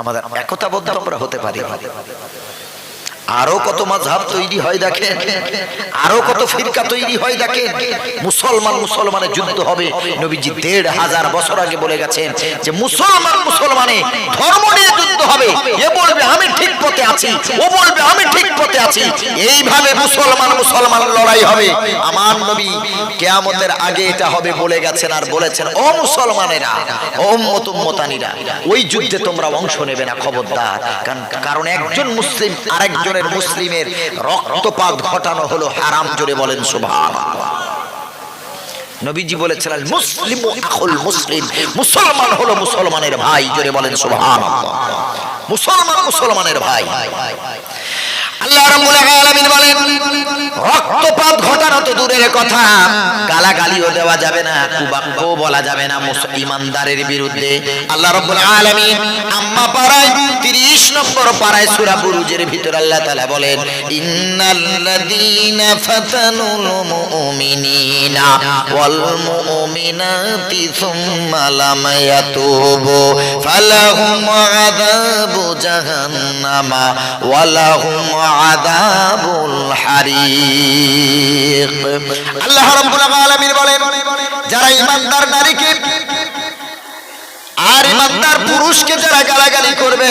আমাদের একতাবদ্ধ আমরা হতে পারি। আরও কত মাঝহাব তৈরি হয় দেখেন? আরও কত ফিরকা তৈরি হয় দেখেন? মুসলমান মুসলমানের যুদ্ধ হবে। নবীজি দেড় হাজার বছর আগে বলে গেছেন যে মুসলমান মুসলমানে ধর্ম নিয়ে যুদ্ধ হবে। এ বলবে, আমি ঠিক পথে আছি। ও বলবে, আমি ঠিক পথে আছি। এইভাবে মুসলমান মুসলমান লড়াই হবে। আমার নবী কেয়ামতের আগে এটা হবে বলে গেছেন আর বলেছেন, ও মুসলমানেরা, ও উম্মতুম্মতানিরা ওই যুদ্ধে তোমরা অংশ নেবে না, খবরদার। কারণ- একজন মুসলিম আরেকজনের মুসলিমের রক্তপাত ঘটানো হলো হারাম জোরে বলেন সুবহানাল্লাহ। নবীজি বলেছিলেন মুসলিম আখুল মুসলিম। মুসলমান হলো মুসলমানের ভাই জোরে বলেন সুবহানাল্লাহ। মুসলমান মুসলমানের ভাই। আল্লাহ রাব্বুল আলামিন বলেন, রক্তপাত ঘটানো তো দূরের কথা, গালাগালিও দেওয়া যাবে না কুবাক্য বলা যাবে না ইমানদারের বিরুদ্ধে। আল্লাহ রাব্বুল আলামিন আম্মা পারায় 30 নম্বর পারায় সূরা বুরুজের ভিতর আল্লাহ তাআলা বলেন, ইন্নাল্লাযীনা ফাতানুল মুমিনিনা ওয়াল মুমিনাতি সুম্মা লাম ইয়াতুবু, ফালাহুম আযাবু জাহান্নামা ওয়ালাহুম আযাবুল হারিক। আল্লাহ রাব্বুল আলামিন বলেন যারা ইমানদার নারীকে আর ইমানদার পুরুষকে যারা গালাগালি করবে,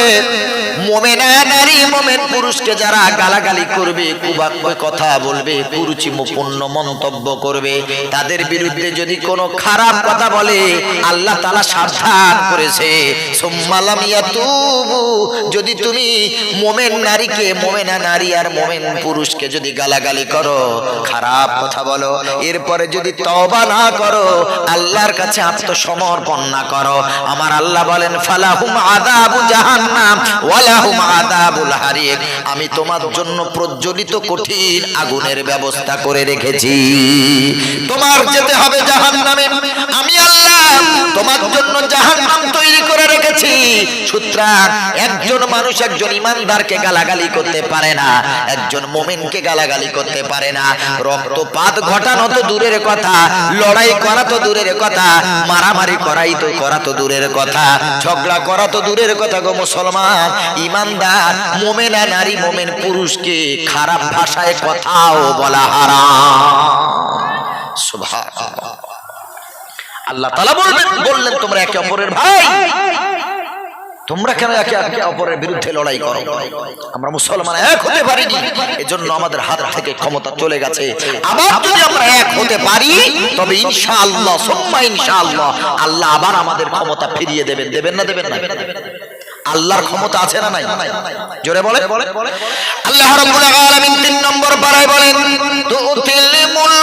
মোমেনা নারী, মোমেন পুরুষকে যারা গালাগালি করবে কুবাক্য কথা বলবে কুরুচিমূপূর্ণ মন্তব্য করবে, তাদের বিরুদ্ধে যদি কোনো খারাপ কথা বলে, আল্লাহ তালা সাবধান করেছে। সোম্মালাম ইয়াতুবু, যদি তুমি মোমেন নারীকে, মোমেনা নারী আর মোমেন পুরুষকে যদি গালাগালি করো, খারাপ কথা বলো। এরপরে যদি তওবা না করো, আল্লাহর কাছে আত্মসমর্পণ না করো। আমার আল্লাহ বলেন, ফালাহুম জাহান্নাম, ওয়ালাহুম আমি তোমার জন্য প্রজ্বলিত কঠিন আগুনের ব্যবস্থা করে রেখেছি। তোমার যেতে হবে জাহান্নামে। আমি আল্লাহ তোমার জন্য জাহান্নাম তৈরি করে রেখেছি। সুতরাং একজন মানুষ, একজন ইমানদারকে গালাগালি করতে পারে না, একজন গালাগালি করতে পারে না। রক্তপাত ঘটানো তো দূরের কথা, লড়াই করা তো দূরের কথা, মারামারি করাই তো করা তো দূরের কথা, ঝগড়া করা তো দূরের কথা গো মুসলমান। ইমানদার, মোমেনা নারী, মোমেন পুরুষকে খারাপ ভাষায় কথাও বলা হারা আল্লাহ তালা বলবেন, বললেন, তোমরা একে অপরের ভাই। তোমরা কেন একে একে অপরের বিরুদ্ধে লড়াই করো? আমরা মুসলমান এক হতে পারিনি। এজন্য আমাদের হাত থেকে ক্ষমতা চলে গেছে। আবার যদি আমরা এক হতে পারি, তবে ইনশাআল্লাহ, সুম্মা ইনশাআল্লাহ, আল্লাহ আবার আমাদের ক্ষমতা ফিরিয়ে দেবেন। দেবেন না দেবেন না? আল্লাহর ক্ষমতা আছে না নাই? জোরে বলে আল্লাহ রাব্বুল আলামিন তিন নম্বর পারায় বলেন, তুতিল মুলকা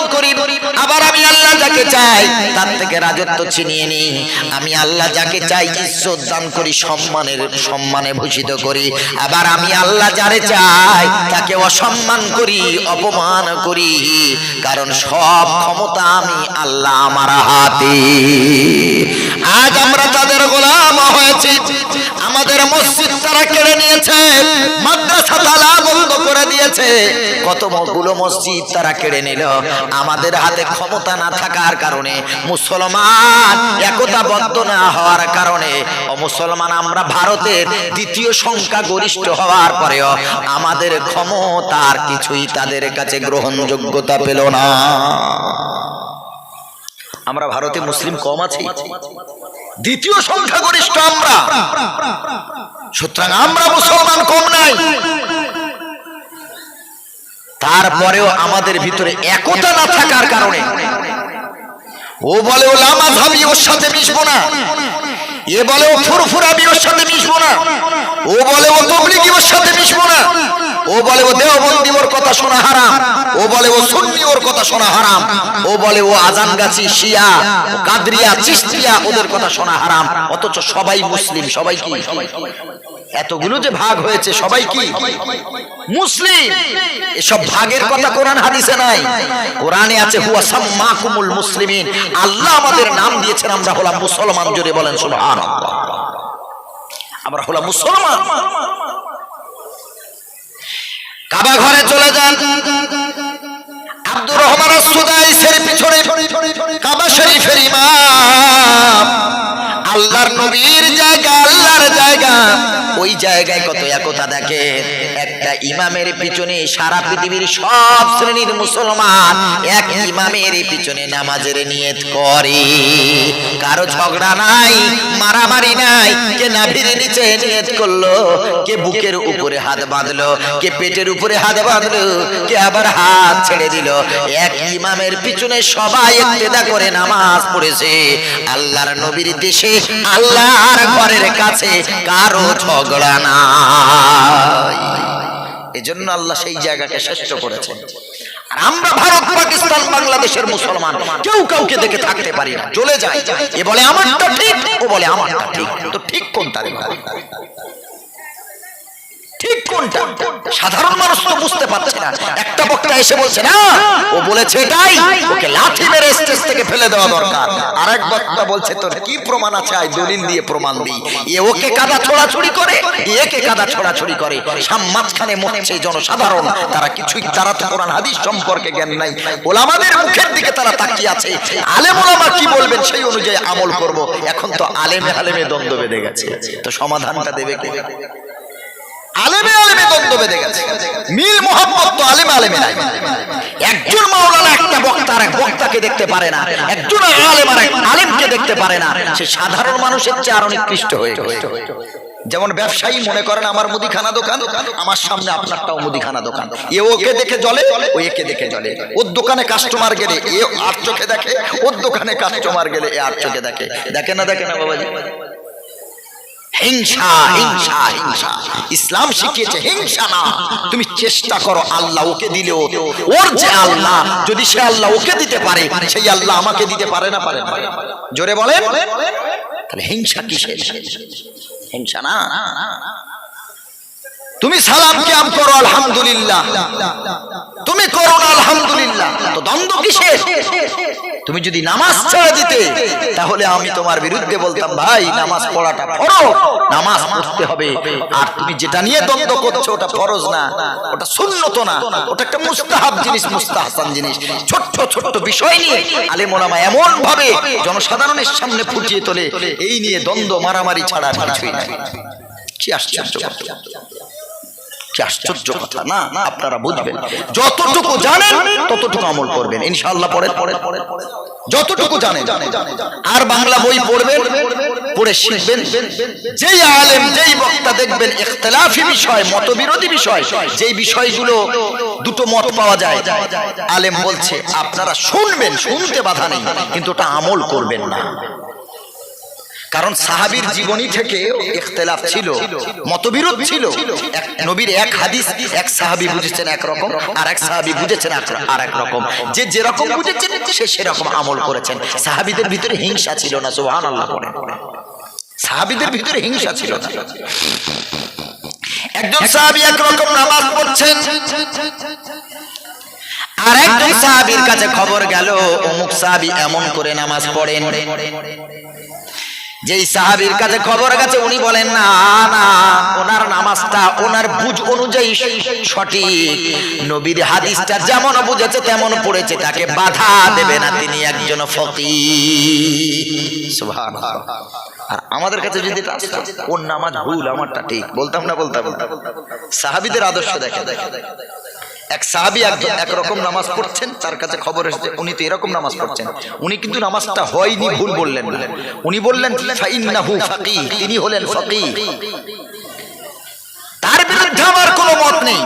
আবার আমি আল্লাহ যাকে চাই, তার থেকে রাজত্ব ছিনিয়ে নিই। আমি আল্লাহ যাকে চাই, ইজ্জত দান করি, সম্মানের, সম্মানে ভূষিত করি। আবার আমি আল্লাহ যারে চাই, তাকে অসম্মান করি, অপমান করি। কারণ সব ক্ষমতা আমি আল্লাহ আমার হাতে। আজ আমরা তাদের গোলাম হয়েছি। আমাদের মসজিদ তারা কেড়ে নিয়েছে, মাদ্রাসা তালা বন্ধ করে দিয়েছে। কতগুলো মসজিদ তারা কেড়ে নিল। আমাদের হাতে ক্ষমতা না থাকার কারণে, মুসলমান একতাবদ্ধ না হওয়ার কারণে মুসলমান, আমরা ভারতের দ্বিতীয় সংখ্যা গরিষ্ঠ হওয়ার পরেও আমাদের ক্ষমতার কিছুই তাদের কাছে গ্রহণযোগ্যতা পেল না। আমরা ভারতে মুসলিম কম আছি। দ্বিতীয় সংখ্যাগরিষ্ঠ আমরা। সুতরাং আমরা মুসলমান কম নাই। তারপরেও আমাদের ভিতরে একতা না থাকার কারণে ও বলে ও লামা ভাবি ওর সাথে মিশবো না। এ বলে ও ফুরফুরাবি ওর সাথে মিশবো না। ও বলে ও তবলিগি ওর সাথে মিশবো না। ও বলে, ও দেওবন্দি, ওর কথা শোনা হারাম। ও বলে, ও সুন্নি, ওর কথা শোনা হারাম। ও বলে, ও আজানগাছি শিয়া কাদরিয়া চিস্তিয়া ওদের কথা শোনা হারাম। অথচ সবাই মুসলিম, সবাই কি? এতগুলো যে ভাগ হয়েছে, সবাই কি? মুসলিম। এসব ভাগের কথা কোরআন হাদিসে নাই। কোরআনে আছে, হুয়া সাম্মাকুমুল মুসলিমিন। আল্লাহ আমাদের নাম দিয়েছেন, আমরা হলাম মুসলমান। জোরে বলেন, সুবহানাল্লাহ। আমরা হলাম মুসলমান। কাবা ঘরে চলে যান। আব্দুর রহমান সুদাইসের পিছনে কাবা শরীফের ইমাম। আল্লাহর নবীর জায়গা জায়গায় কত একতা দেখেন, একটা ইমামের পিছনে সারা পৃথিবীর সব শ্রেণির মুসলমান এক ইমামের পিছনে নামাজের নিয়ত করে। কারও ঝগড়া নাই, মারামারি নাই, কে নাভির নিচে নিয়ত করল, কে বুকের উপরে হাত বাঁধলো, কে পেটের উপরে হাত বাঁধলো, কে আবার হাত ছেড়ে দিল। এক ইমামের পিছনে সবাই একটেদা করে নামাজ পড়েছে। আল্লাহর নবীর দেশে, আল্লাহর ঘরের কাছে কারও ঝগড়া নাই এজন্য আল্লাহ সেই জায়গাকে শ্রেষ্ঠ করেছেন। আমরা ভারত, পাকিস্তান, বাংলাদেশের মুসলমান, কেউ কাউকে দেখে থাকতে পারি না। চলে যায়। এ বলে আমারটা ঠিক, ও বলে আমারটা ঠিক। তো ঠিক কোনটা? সাধারণ মানুষ তো বুঝতে পারছে না। একটা বক্তা এসে বলছে, না, ও বলেছে এটাই। ওকে মেরে স্টেজ থেকে ফেলে দেওয়া দরকার। আরেক বক্তা বলছে, তোর কি প্রমাণ আছে? আই দলিল দিয়ে প্রমাণ দিই। এ ওকে কাদা ছোড়াছুড়ি করে একে কাদা ছোড়াছুড়ি করে। সাম মাঝখানে জনসাধারণ। তারা কিছুই, তারা তো কোরআন, হাদিস সম্পর্কে জ্ঞান নাই। ওলামাদের মুখের দিকে তারা তাকিয়ে আছে। আলেম ওলামা কি বলবেন সেই অনুযায়ী আমল করব। এখন তো আলেমে আলেমে দ্বন্দ্ব বেঁধে গেছে। তো সমাধানটা দেবে কে? আলেমে আলেমে দ্বন্দ্ব বেঁধে গেছে। মিল মোহাম্মদ তো আলেমে আলেমে নাই। একজন মাওলানা একটা বক্তা আর বক্তাকে দেখতে পারে না। একজন আলেম আর আলেমকে দেখতে পারে না। সে সাধারণ মানুষের চেয়ে আরও নিকৃষ্ট হয়ে যেমন ব্যবসায়ী মনে করেন, আমার মুদিখানা দোকান, আমার সামনে আপনারটাও মুদিখানা দোকান। এ ওকে দেখে জলে ও একে দেখে জলে ওর দোকানে কাস্টমার গেলে, এ আর চোখে দেখে, ওর দোকানে কাস্টমার গেলে, এ আর চোখে দেখে। দেখে না দেখে না, বাবাজি? হিংসা হিংসা হিংসা। ইসলাম শিখিয়েছে, হিংসা না। তুমি চেষ্টা করো আল্লাহ ওকে দিলে ওর যে আল্লাহ, যদি সে আল্লাহ ওকে দিতে পারে, সেই আল্লাহ আমাকে দিতে পারে না, পারে জোরে বলেন। তাহলে হিংসা কিসের? হিংসা না। তুমি সালাম কিয়াম করো, আলহামদুলিল্লাহ। তুমি করো আলহামদুলিল্লাহ। তো দ্বন্দ্ব কিসের? তুমি যদি নামাজ ছেড়ে দিতে তাহলে আমি তোমার বিরুদ্ধে বলতাম ভাই নামাজ পড়াটা ফরজ নামাজ পড়তে হবে আর তুমি যেটা নিয়ে দ্বন্দ্ব করছ ওটা ফরজ না ওটা সুন্নত না ওটা একটা মুস্তাহাব জিনিস মুস্তাহসান জিনিস ছোট্ট ছোট্ট বিষয় নিয়ে আলেম ওলামা এমন ভাবে জনসাধারণের সামনে ফুটিয়ে তোলে এই নিয়ে দ্বন্দ্ব মারামারি ছাড়া কিছুই নাই কি আশ্চর্য। কি আশ্চর্য কথা। না আপনারা বুঝবেন। যতটুকু জানেন ততটুকু আমল করবেন। ইনশাআল্লাহ পরে পরে পরে পরে যতটুকু জানেন। আর বাংলা বই পড়বেন পড়ে শিখবেন। যেই আলেম যেই বক্তা দেখবেন ইখতিলাফি বিষয় মতবিরোধী বিষয় যেই বিষয়গুলো দুটো মত পাওয়া যায় আলেম বলছে আপনারা শুনবেন শুনতে বাধা নেই কিন্তু ওটা আমল করবেন না। কারণ সাহাবীর জীবনী থেকে ইখতিলাফ ছিল, মতবিরোধ ছিল। এক নবীর এক হাদিস, এক সাহাবী বুঝেছেন এক রকম আর এক সাহাবী বুঝেছেন আর এক রকম। যে যেরকম বুঝেছেন, সে সেরকম আমল করেছেন। সাহাবীদের ভিতরে হিংসা ছিল না, সুবহানাল্লাহ বলে। সাহাবীদের ভিতরে হিংসা ছিল না। একজন সাহাবী একরকম নামাজ পড়ছেন, আর একজন সাহাবীর কাছে খবর গেল, অমুক সাহাবী এমন করে নামাজ পড়েন। যেই সাহাবীর কাছে খবর গেছে, উনি বলেন, না না, ওনার নামাজটা, ওনার বুঝ অনুযায়ী সঠিক। নবীর হাদিসটা যেমন বুঝেছে, তেমন পড়েছে, তাকে বাধা দেবে না তিনি একজন ফকি আর আমাদের কাছে যদি ওর নামাজ ভুল, আমারটা ঠিক। বলতাম না, বলতাম সাহাবীদের আদর্শ দেখে দেখে এক সাহাবি একরকম নামাজ পড়ছেন তার কাছে খবর এসেছে উনি তো এরকম নামাজ পড়ছেন। উনি কিন্তু নামাজটা হয়নি ভুল বললেন উনি বললেন তিনি হলেন ফকিহ তার বিরুদ্ধে আমার কোনো মত নেই।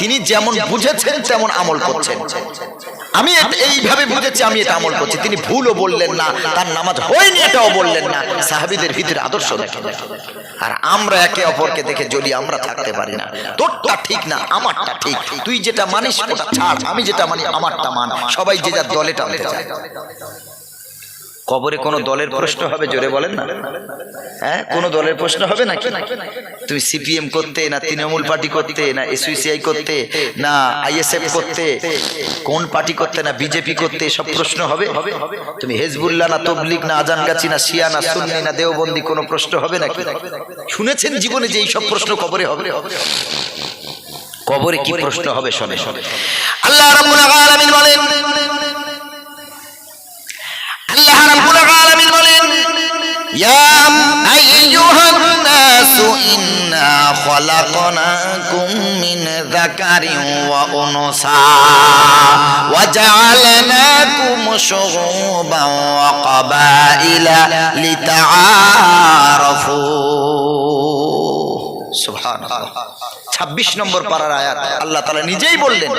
তিনি যেমন বুঝেছেন, তেমন আমল করছেন। আমি এইভাবে বুঝেছি, আমি এটা আমল করছি। তিনি ভুলও বললেন না, তার নামাজ হয়নি, এটাও বললেন না। সাহাবিদের ভিতরে আদর্শ দেখেন। আর আমরা একে অপরকে দেখে যদি আমরা থাকতে পারি না, তোরটা ঠিক না, আমারটা ঠিক। তুই যেটা মানিস, ওটা ছাড়। আমি যেটা মানি, আমারটা মান। সবাই যে যার দলে টানতে চায়। কবরে কোনো দলের প্রশ্ন হবে জোরে বলেন না। হ্যাঁ কোনো দলের প্রশ্ন হবে নাকি? তুমি সিপিএম করতে না তৃণমূল পার্টি করতে না এসইউসিআই করতে না আইএসএফ করতে কোন পার্টি করতে না বিজেপি করতে সব প্রশ্ন হবে? তুমি হেজবুল্লাহ না তবলিগ না আজানগাছি না শিয়া না সুন্নি না দেওবন্দি কোনো প্রশ্ন হবে নাকি? শুনেছেন জীবনে যে এই সব প্রশ্ন কবরে হবে? কবরে কি প্রশ্ন হবে শোনে শোনে। আল্লাহ রাব্বুল আলামিন বলেন আল্লাহ রাব্বুল আলামিন বলেন ইয়া আইয়ুহান নাসু ইন্না খলাকনাকুম মিন যাকারিন ওয়া উনসা ওয়া জাআলনাকুম শুউবান ওয়া ক্বাবাইলা লিতাআরাফু সুবহানাল্লাহ 26 নম্বর পারার আয়াত। আল্লাহ তাআলা নিজেই বললেন